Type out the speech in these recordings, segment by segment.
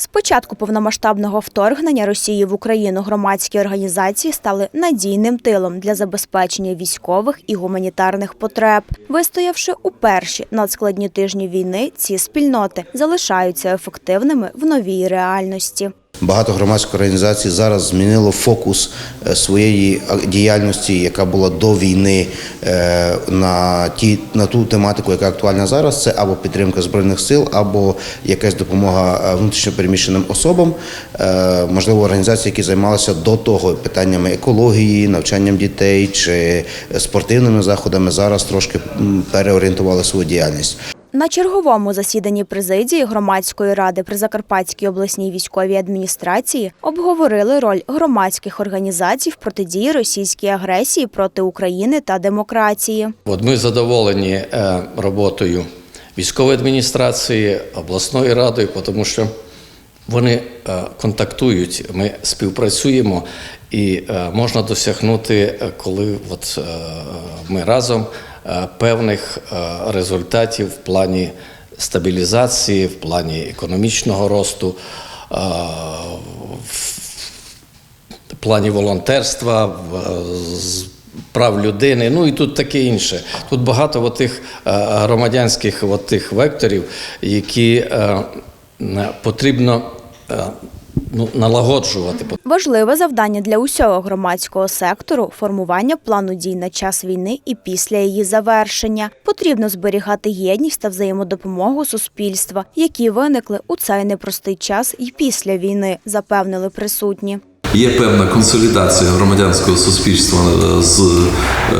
З початку повномасштабного вторгнення Росії в Україну громадські організації стали надійним тилом для забезпечення військових і гуманітарних потреб. Вистоявши у перші надскладні тижні війни, ці спільноти залишаються ефективними в новій реальності. Багато громадських організацій зараз змінило фокус е, своєї діяльності, яка була до війни, е, на ті на ту тематику, яка актуальна зараз. Це або підтримка збройних сил, або якась допомога е, внутрішньопереміщеним особам. Можливо, організації, які займалися до того питаннями екології, навчанням дітей чи спортивними заходами, зараз трошки переорієнтували свою діяльність. На черговому засіданні президії громадської ради при Закарпатській обласній військовій адміністрації обговорили роль громадських організацій в протидії російській агресії проти України та демократії. От ми задоволені е, роботою військової адміністрації, обласної радою, тому що вони е, контактують, ми співпрацюємо і е, можна досягнути, коли от, ми разом певних е, результатів в плані стабілізації, в плані економічного росту. е, в плані волонтерства, е, прав людини, ну і тут таке інше. Тут багато тих е, громадянських от тих векторів, які е, потрібно е, ну, налагоджувати. Важливе завдання для усього громадського сектору формування плану дій на час війни і після її завершення. Потрібно зберігати єдність та взаємодопомогу суспільства, які виникли у цей непростий час і після війни, запевнили присутні. Є певна консолідація громадянського суспільства е, з е,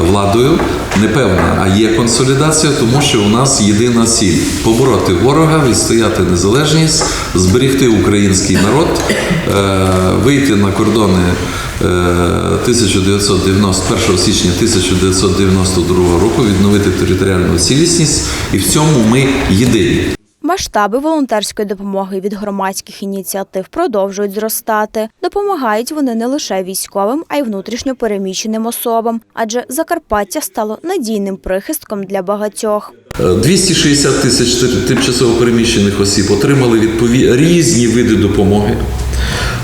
владою. Не певна, а є консолідація, тому що у нас єдина ціль побороти ворога, відстояти незалежність, зберегти український народ, е, вийти на кордони е, 1991 січня 1992 року, відновити територіальну цілісність, і в цьому ми єдині. Масштаби волонтерської допомоги від громадських ініціатив продовжують зростати. Допомагають вони не лише військовим, а й внутрішньо переміщеним особам, адже Закарпаття стало надійним прихистком для багатьох. 260 тисяч тимчасово переміщених осіб отримали відпові... різні види допомоги.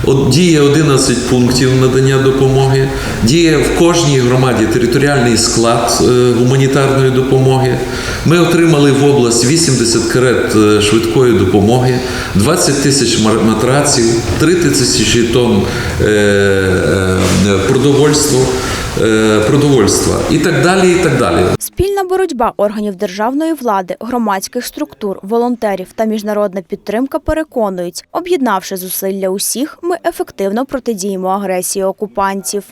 Діє 11 пунктів надання допомоги, діє в кожній громаді територіальний склад е, гуманітарної допомоги. Ми отримали в область 80 карет е, швидкої допомоги, 20 тисяч матраців, 3 тисячі тонн е, продовольства, продовольства і так далі. І так далі. Спільна боротьба органів державної влади, громадських структур, волонтерів та міжнародна підтримка переконують, об'єднавши зусилля усіх, ми ефективно протидіємо агресії окупантів.